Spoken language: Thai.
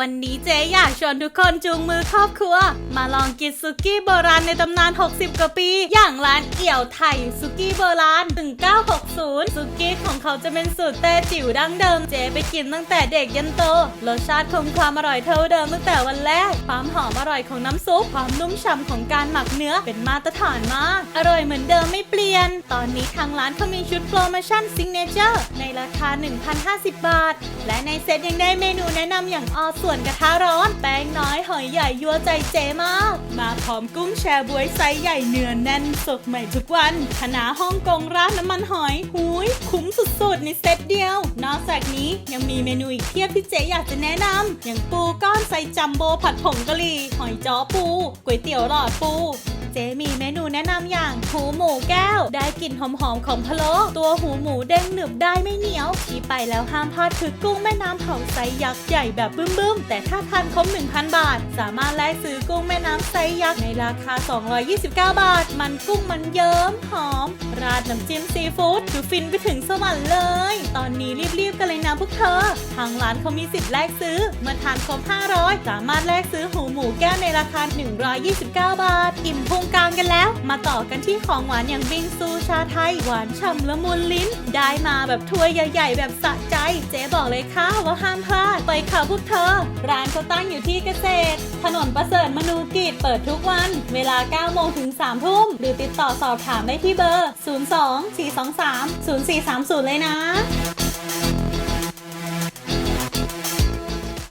วันนี้เจ๊อยากชวนทุกคนจูงมือครอบครัว มาลองกินซุกี้โบราณในตำนาน 60 กว่าปี อย่างร้านเอี่ยวไทยซุกี้โบราณ 1960 ซุกี้ของเขาจะเป็นสูตรแต่จิ๋วดั้งเดิม เจ๊ไปกินตั้งแต่เด็กยันโต รสชาติคงความอร่อยเท่าเดิมตั้งแต่วันแรก ความหอมอร่อยของน้ำซุป ความนุ่มฉ่ำของการหมักเนื้อ เป็นมาตรฐานมาก อร่อยเหมือนเดิมไม่เปลี่ยน ตอนนี้ทางร้านเขามีชุดโปรโมชั่นซิงเนเจอร์ในราคา 1,050 บาท และในเซตยังได้เมนูแนะนำอย่างออสส่วนกระทะร้อน แป้งน้อยหอยใหญ่ยัวใจเจมาก มาพร้อมกุ้งแชบวยไซส์ใหญ่เนื้อแน่นสดใหม่ทุกวันคณะฮ่องกงราดน้ำมันหอยหุยคุ้มสุดๆ ในเซตเดียว นอกจากนี้ยังมีเมนูอีกเพียบที่เจ๊อยากจะแนะนำอย่างปูก้อนไซส์จัมโบผัดผงกะหรี่หอยจ้อปูก๋วยเตี๋ยวหลอดปู เจ๊มีเมนูแนะนำอย่าง หูหมูแก้ว ได้กลิ่นหอมๆของพะโล้ตัวหูหมูเด้งหนึบได้ไม่เหนียว ที่ไปแล้วห้ามพลาดคือกุ้งแม่น้ำเผาไซส์ยักษ์ใหญ่แบบบึ้มๆ แต่ถ้าทานครบ1,000 บาท สามารถแลกซื้อกุ้งแม่น้ำไซส์ยักษ์ในราคา 229 บาท มันกุ้งมันเยิ้มหอม ราดน้ำจิ้มซีฟู้ดคือฟินไปถึงสวรรค์เลย ตอนนี้รีบๆกันเลยนะพวกเธอ ทางร้านเขามีสิทธิ์แลกซื้อเมื่อทานครบ500 สามารถแลกซื้อหูหมูแก้วในราคา 129 บาท อิ่มพุงกลางกันแล้ว มาต่อกันที่ของหวานอย่างบิงซูชาไทย หวานฉ่ำละมุนลิ้น ได้มาแบบถ้วยใหญ่ ๆ แบบสะใจ เจ๊บอกเลยค่ะว่าห้ามพลาด ไปค่ะพวกเธอ ร้านเขาตั้งอยู่ที่เกษตร ถนนประเสริฐมนูกิจเปิดทุกวัน เวลา 9 โมงถึง 3 ทุ่ม หรือติดต่อสอบถามได้ที่เบอร์ 02 423 0430 เลยนะ